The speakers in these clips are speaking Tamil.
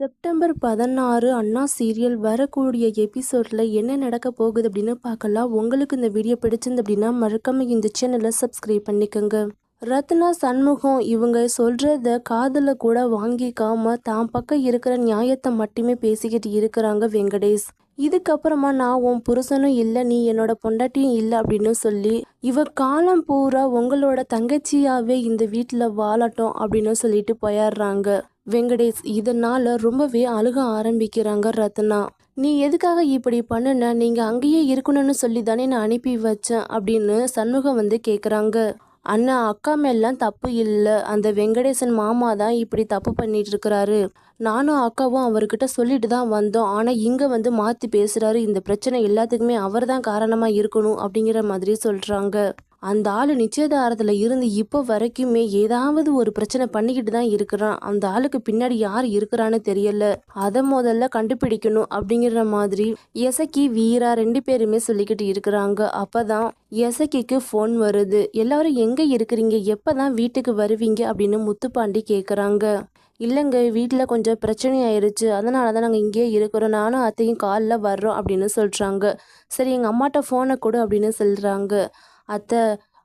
செப்டம்பர் பதினாறு அண்ணா சீரியல் வரக்கூடிய எபிசோடில் என்ன நடக்க போகுது அப்படின்னு பார்க்கலாம். உங்களுக்கு இந்த வீடியோ பிடிச்சிருந்து அப்படின்னா மறக்காம இந்த சேனலை சப்ஸ்கிரைப் பண்ணிக்கோங்க. ரத்னா சண்முகம் இவங்க சொல்கிறத காதில் கூட வாங்கிக்காம தான் பக்கம் இருக்கிற நியாயத்தை மட்டுமே பேசிக்கிட்டு இருக்கிறாங்க வெங்கடேஷ். இதுக்கப்புறமா நான் உன் புருஷனும் இல்லை நீ என்னோட பொண்டாட்டியும் இல்லை அப்படின்னு சொல்லி இவ காலம் பூரா உங்களோட தங்கச்சியாவே இந்த வீட்டில் வாழட்டும் அப்படின்னு சொல்லிட்டு போயிடுறாங்க. வெங்கடேஷ் இதனால ரொம்பவே அழுக ஆரம்பிக்கிறாங்க ரத்னா. நீ எதுக்காக இப்படி பண்ணுன? நீங்க அங்கேயே இருக்கணும்னு சொல்லி தானே நான் அனுப்பி வச்சேன் அப்படின்னு சண்முகம் வந்து கேக்குறாங்க. அண்ணா அக்கா மேலாம் தப்பு இல்லை. அந்த வெங்கடேசன் மாமா தான் இப்படி தப்பு பண்ணிட்டு இருக்கிறாரு நானும் அக்காவும் அவர்கிட்ட சொல்லிட்டு தான் வந்தோம். ஆனால் இங்கே வந்து மாற்றி பேசுகிறாரு இந்த பிரச்சனை எல்லாத்துக்குமே அவர் தான் காரணமாக இருக்கணும் அப்படிங்கிற மாதிரி சொல்கிறாங்க அந்த ஆள் நிச்சயதாரத்தில் இருந்து இப்போ வரைக்குமே ஏதாவது ஒரு பிரச்சனை பண்ணிக்கிட்டு தான் இருக்கிறான். அந்த ஆளுக்கு பின்னாடி யார் இருக்கிறான்னு தெரியல. அதை முதல்ல கண்டுபிடிக்கணும் அப்படிங்கிற மாதிரி எசக்கி வீரா ரெண்டு பேருமே சொல்லிக்கிட்டு இருக்கிறாங்க. அப்போதான் எசக்கிக்கு ஃபோன் வருது. எல்லாரும் எங்கே இருக்கிறீங்க? எப்போ தான் வீட்டுக்கு வருவீங்க? அப்படின்னு முத்துப்பாண்டி கேட்குறாங்க இல்லைங்க வீட்டில் கொஞ்சம் பிரச்சனை ஆயிடுச்சு அதனால தான் நாங்கள் இங்கேயே இருக்கிறோம். நானும் அத்தையும் காலில் வர்றோம் அப்படின்னு சொல்கிறாங்க சரி எங்கள் அம்மாட்ட ஃபோனை கொடு அப்படின்னு சொல்கிறாங்க அத்தை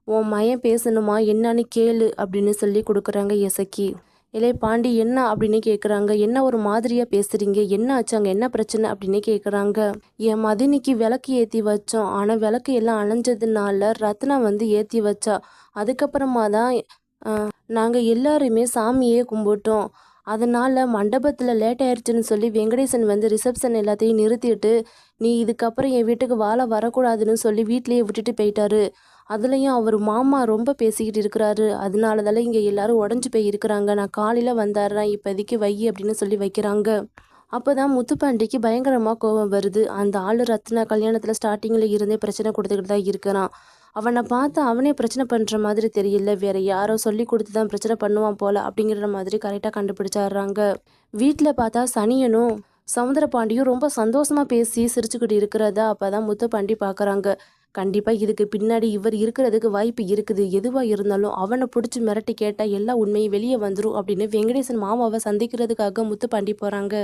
உன் மயம் பேசணுமா? என்னன்னு கேளு அப்படின்னு சொல்லி கொடுக்குறாங்க எசக்கி. இலே பாண்டி என்ன அப்படின்னு கேட்குறாங்க என்ன ஒரு மாதிரியாக பேசுகிறீங்க என்ன ஆச்சு? அங்கே என்ன பிரச்சனை? அப்படின்னு கேட்குறாங்க என் மதினிக்கு விளக்கு ஏற்றி வச்சோம். ஆனால் விளக்கு எல்லாம் அணைஞ்சதுனால ரத்னா வந்து ஏற்றி வச்சா. அதுக்கப்புறமா தான் நாங்கள் எல்லாருமே சாமியே கும்பிட்டோம். அதனால் மண்டபத்தில் லேட் ஆயிடுச்சுன்னு சொல்லி வெங்கடேசன் வந்து ரிசப்ஷன் எல்லாத்தையும் நிறுத்திட்டு நீ இதுக்கப்புறம் என் வீட்டுக்கு வாழ வரக்கூடாதுன்னு சொல்லி வீட்லேயே விட்டுட்டு போயிட்டாரு. அதுலேயும் அவர் மாமா ரொம்ப பேசிக்கிட்டு இருக்கிறாரு. அதனால தான் இங்கே எல்லாரும் உடஞ்சி போய் இருக்கிறாங்க. நான் காலையில் வந்தாடுறேன் இப்போதைக்கு வை அப்படின்னு சொல்லி வைக்கிறாங்க. அப்போ தான் முத்துப்பாண்டிக்கு பயங்கரமாக கோபம் வருது. அந்த ஆள் ரத்னா கல்யாணத்தில் ஸ்டார்டிங்கில் இருந்தே பிரச்சனை கொடுத்துக்கிட்டு தான் இருக்கிறான் அவனை பார்த்து அவனே பிரச்சனை பண்ணுற மாதிரி தெரியல. வேற யாரோ சொல்லி கொடுத்து தான் பிரச்சனை பண்ணுவான் போல அப்படிங்கிற மாதிரி கரெக்டாக கண்டுபிடிச்சாடுறாங்க. வீட்டில் பார்த்தா சனியனும் சமுத்திர பாண்டியும் ரொம்ப சந்தோஷமா பேசி சிரிச்சுக்கிட்டு இருக்கிறத அப்பதான் முத்துப்பாண்டி பார்க்குறாங்க கண்டிப்பாக இதுக்கு பின்னாடி இவர் இருக்கிறதுக்கு வாய்ப்பு இருக்குது. எதுவாக இருந்தாலும் அவனை பிடிச்சி மிரட்டி கேட்டால் எல்லா உண்மையும் வெளியே வந்துடும் அப்படின்னு வெங்கடேசன் மாமாவை சந்திக்கிறதுக்காக முத்துப்பாண்டி போகிறாங்க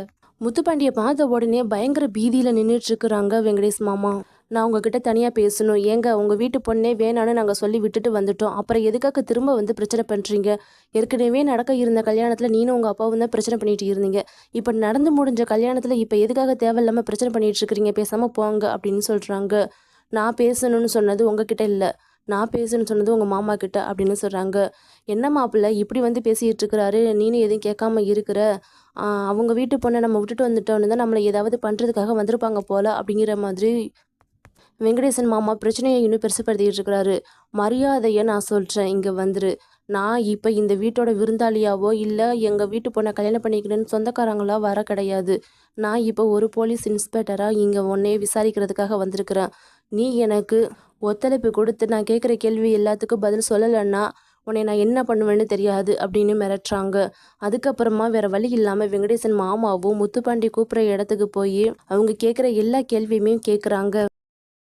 முத்துப்பாண்டியை பார்த்த உடனே பயங்கர பீதியில் நின்றுட்டு இருக்கிறாங்க வெங்கடேஷ் மாமா. நான் உங்ககிட்ட தனியாக பேசணும். ஏங்க உங்கள் வீட்டு பொண்ணே வேணான்னு நாங்கள் சொல்லி விட்டுட்டு வந்துட்டோம். அப்புறம் எதுக்காக திரும்ப வந்து பிரச்சனை பண்ணுறீங்க ஏற்கனவே நடக்க இருந்த கல்யாணத்தில் நீனும் உங்கள் அப்பாவும் தான் பிரச்சனை பண்ணிட்டு இருந்தீங்க. இப்போ நடந்து முடிஞ்ச கல்யாணத்தில் இப்போ எதுக்காக தேவையில்லாமல் பிரச்சனை பண்ணிகிட்டு இருக்கிறீங்க? பேசாமல் போங்க அப்படின்னு சொல்கிறாங்க நான் பேசணும்னு சொன்னது உங்ககிட்ட இல்லை. நான் பேசுன்னு சொன்னது உங்கள் மாமா கிட்ட அப்படின்னு சொல்கிறாங்க என்ன மாப்பிள்ள இப்படி வந்து பேசிகிட்டு இருக்கிறாரு. நீனும் எதுவும் கேட்காம இருக்கிற அவங்க வீட்டு பொண்ணை நம்ம விட்டுட்டு வந்துட்டோன்னு தான் நம்மளை ஏதாவது பண்ணுறதுக்காக வந்திருப்பாங்க போல் அப்படிங்கிற மாதிரி வெங்கடேசன் மாமா பிரச்சனையை இன்னும் பெருசுப்படுத்திட்டு இருக்கிறாரு மரியாதையை நான் சொல்கிறேன் இங்கே வந்துரு. நான் இப்போ இந்த வீட்டோட விருந்தாளியாவோ இல்லை எங்கள் வீட்டு பொண்ணை கல்யாணம் பண்ணிக்கிறேன்னு சொந்தக்காரங்களா வர கிடையாது. நான் இப்போ ஒரு போலீஸ் இன்ஸ்பெக்டராக இங்கே உன்னையே விசாரிக்கிறதுக்காக வந்திருக்கிறேன். நீ எனக்கு ஒத்துழைப்பு கொடுத்து நான் கேட்குற கேள்வி எல்லாத்துக்கும் பதில் சொல்லலைன்னா உன்னை நான் என்ன பண்ணுவேன்னு தெரியாது அப்படின்னு மிரட்டுறாங்க. அதுக்கப்புறமா வேற வழி இல்லாமல் வெங்கடேசன் மாமாவும் முத்துப்பாண்டி கூப்பிட்ற இடத்துக்கு போய் அவங்க கேட்குற எல்லா கேள்வியுமே கேட்குறாங்க